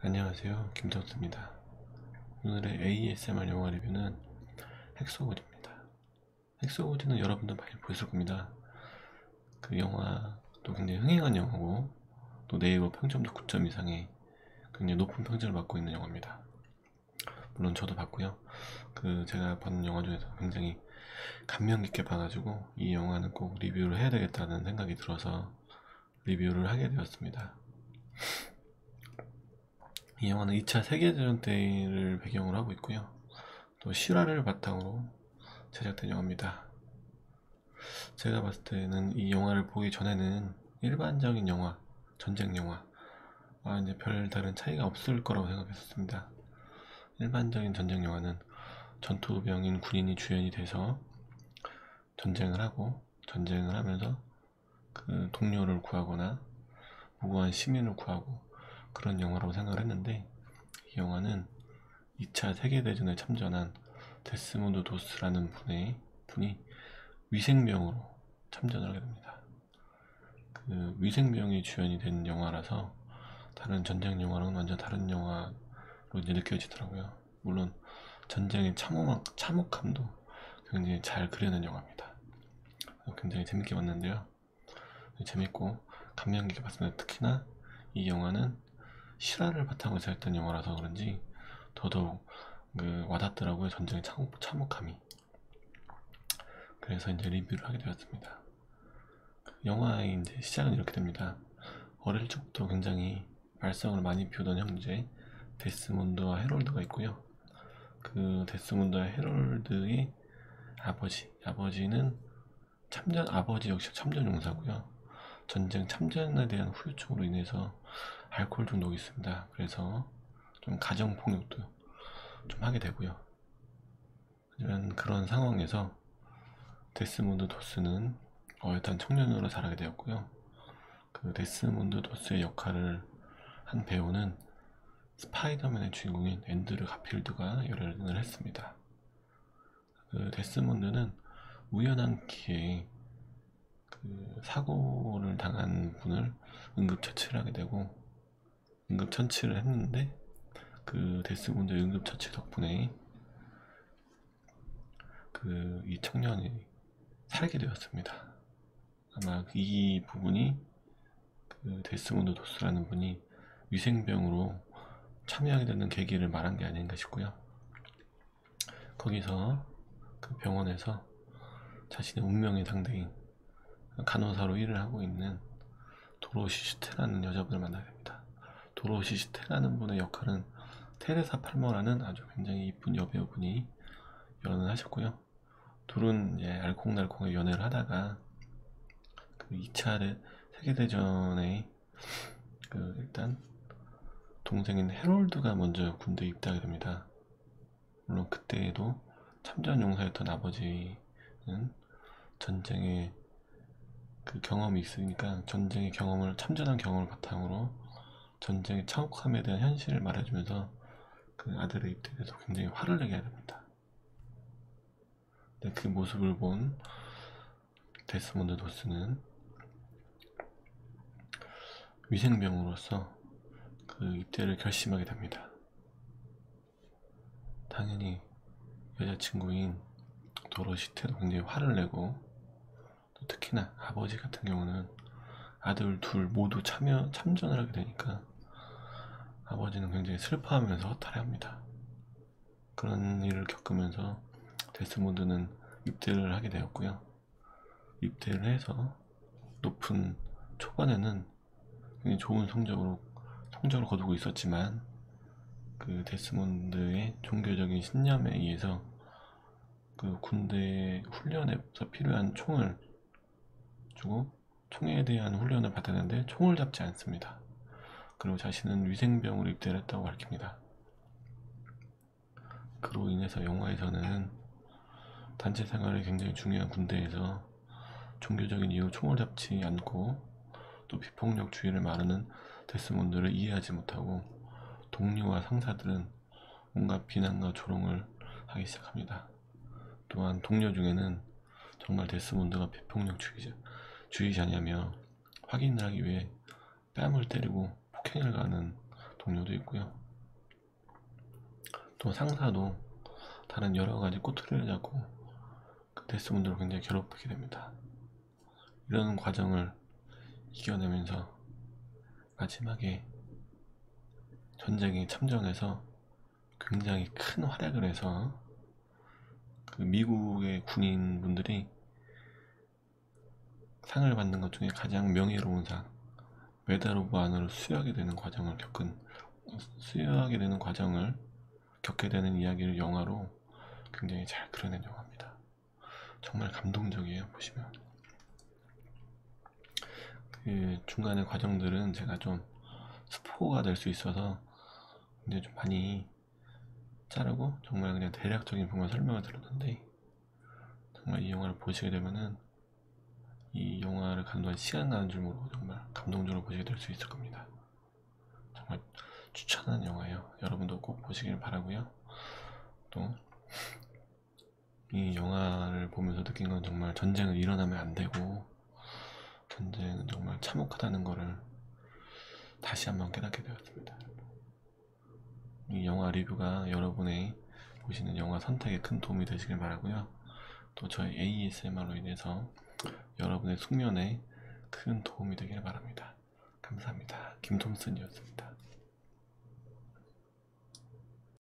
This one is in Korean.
안녕하세요. 김정수입니다. 오늘의 ASMR 영화 리뷰는 헥소고즈입니다. 헥소고즈는 여러분도 많이 보셨을 겁니다. 그 영화도 굉장히 흥행한 영화고 또 네이버 평점도 9점 이상의 굉장히 높은 평점을 받고 있는 영화입니다. 물론 저도 봤고요. 그 제가 본 영화 중에서 굉장히 감명 깊게 봐가지고 이 영화는 꼭 리뷰를 해야 되겠다는 생각이 들어서 리뷰를 하게 되었습니다 이 영화는 2차 세계대전 때를 배경으로 하고 있고요. 또 실화를 바탕으로 제작된 영화입니다. 제가 봤을 때는 이 영화를 보기 전에는 일반적인 영화, 전쟁 영화, 아 이제 별 다른 차이가 없을 거라고 생각했었습니다. 일반적인 전쟁 영화는 전투병인 군인이 주연이 돼서 전쟁을 하고 전쟁을 하면서 그 동료를 구하거나 무고한 시민을 구하고 그런 영화라고 생각을 했는데 이 영화는 2차 세계대전에 참전한 데스몬드 도스라는 분의 분이 위생병으로 참전을 하게 됩니다. 그 위생병이 주연이 된 영화라서 다른 전쟁 영화랑은 완전 다른 영화로 느껴지더라고요. 물론 전쟁의 참혹, 참혹함도 굉장히 잘 그려낸 영화입니다. 굉장히 재밌게 봤는데요. 재밌고 감명 깊게 봤습니다. 특히나 이 영화는 실화를 바탕으로 제작된 영화라서 그런지 더더욱 그 와닿더라고요 전쟁의 참혹, 참혹함이. 그래서 이제 리뷰를 하게 되었습니다. 영화의 이제 시작은 이렇게 됩니다. 어릴 적부터 굉장히 말썽을 많이 피우던 형제 데스몬드와 헤롤드가 있고요. 그 데스몬드와 헤롤드의 아버지 아버지는 참전 아버지 역시 참전 용사고요. 전쟁 참전에 대한 후유증으로 인해서 알코올 중독이 있습니다. 그래서 좀 가정 폭력도 좀 하게 되고요. 하지만 그런 상황에서 데스몬드 도스는 어엿한 청년으로 자라게 되었고요. 그 데스몬드 도스의 역할을 한 배우는 스파이더맨의 주인공인 앤드류 가필드가 열연을 했습니다. 그 데스몬드는 우연한 기회에 그 사고를 당한 분을 응급처치를 하게 되고 응급처치를 했는데 그 데스몬드 응급처치 덕분에 그 이 청년이 살게 되었습니다. 아마 이 부분이 그 데스몬드 도스라는 분이 위생병으로 참여하게 되는 계기를 말한 게 아닌가 싶고요. 거기서 그 병원에서 자신의 운명의 상대인 간호사로 일을 하고 있는 도로시 슈테라는 여자분을 만나게 됩니다. 도로시슈테라는 분의 역할은 테레사 팔머라는 아주 굉장히 이쁜 여배우분이 연을 하셨고요. 둘은 이제 알콩달콩의 연애를 하다가 그 2차 세계대전에 그 일단 동생인 헤롤드가 먼저 군대에 입대하게 됩니다. 물론 그때에도 참전 용사였던 아버지는 전쟁에 그 경험이 있으니까 전쟁의 경험을 참전한 경험을 바탕으로 전쟁의 참혹함에 대한 현실을 말해주면서 그 아들의 입대에서 굉장히 화를 내게 됩니다. 네, 그 모습을 본 데스몬드 도스는 위생병으로서 그 입대를 결심하게 됩니다. 당연히 여자친구인 도로시테도 굉장히 화를 내고 특히나 아버지 같은 경우는 아들 둘 모두 참여 참전을 하게 되니까 아버지는 굉장히 슬퍼하면서 허탈해합니다. 그런 일을 겪으면서 데스몬드는 입대를 하게 되었고요. 입대를 해서 높은 초반에는 굉장히 좋은 성적으로 성적을 거두고 있었지만 그 데스몬드의 종교적인 신념에 의해서 그 군대 훈련에서 필요한 총을 주고 총에 대한 훈련을 받았는데 총을 잡지 않습니다. 그리고 자신은 위생병으로 입대를 했다고 밝힙니다. 그로 인해서 영화에서는 단체 생활이 굉장히 중요한 군대에서 종교적인 이유 총을 잡지 않고 또 비폭력 주의를 말하는 데스몬드를 이해하지 못하고 동료와 상사들은 온갖 비난과 조롱을 하기 시작합니다. 또한 동료 중에는 정말 데스몬드가 비폭력 주의자, 주의자냐며 확인을 하기 위해 뺨을 때리고 폭행을 가는 동료도 있고요. 또 상사도 다른 여러 가지 꼬투리를 잡고 그 데스분들을 굉장히 괴롭히게 됩니다. 이런 과정을 이겨내면서 마지막에 전쟁에 참전해서 굉장히 큰 활약을 해서 그 미국의 군인분들이 상을 받는 것 중에 가장 명예로운 상 메달 오브 아너를 수여하게 되는 과정을 겪은 수여하게 되는 과정을 겪게 되는 이야기를 영화로 굉장히 잘 그려낸 영화입니다. 정말 감동적이에요 보시면 그 중간의 과정들은 제가 좀 스포가 될 수 있어서 근데 좀 많이 자르고 정말 그냥 대략적인 부분만 설명을 드렸는데 정말 이 영화를 보시게 되면은 이 영화를 감독한 시간 가는 줄 모르고 감동적으로 보시게 될 수 있을 겁니다. 정말 추천하는 영화예요. 여러분도 꼭 보시길 바라고요. 또 이 영화를 보면서 느낀 건 정말 전쟁은 일어나면 안 되고 전쟁은 정말 참혹하다는 거를 다시 한번 깨닫게 되었습니다. 이 영화 리뷰가 여러분의 보시는 영화 선택에 큰 도움이 되시길 바라고요. 또 저희 ASMR로 인해서 여러분의 숙면에 큰 도움이 되길 바랍니다. 감사합니다. 김톰슨이었습니다.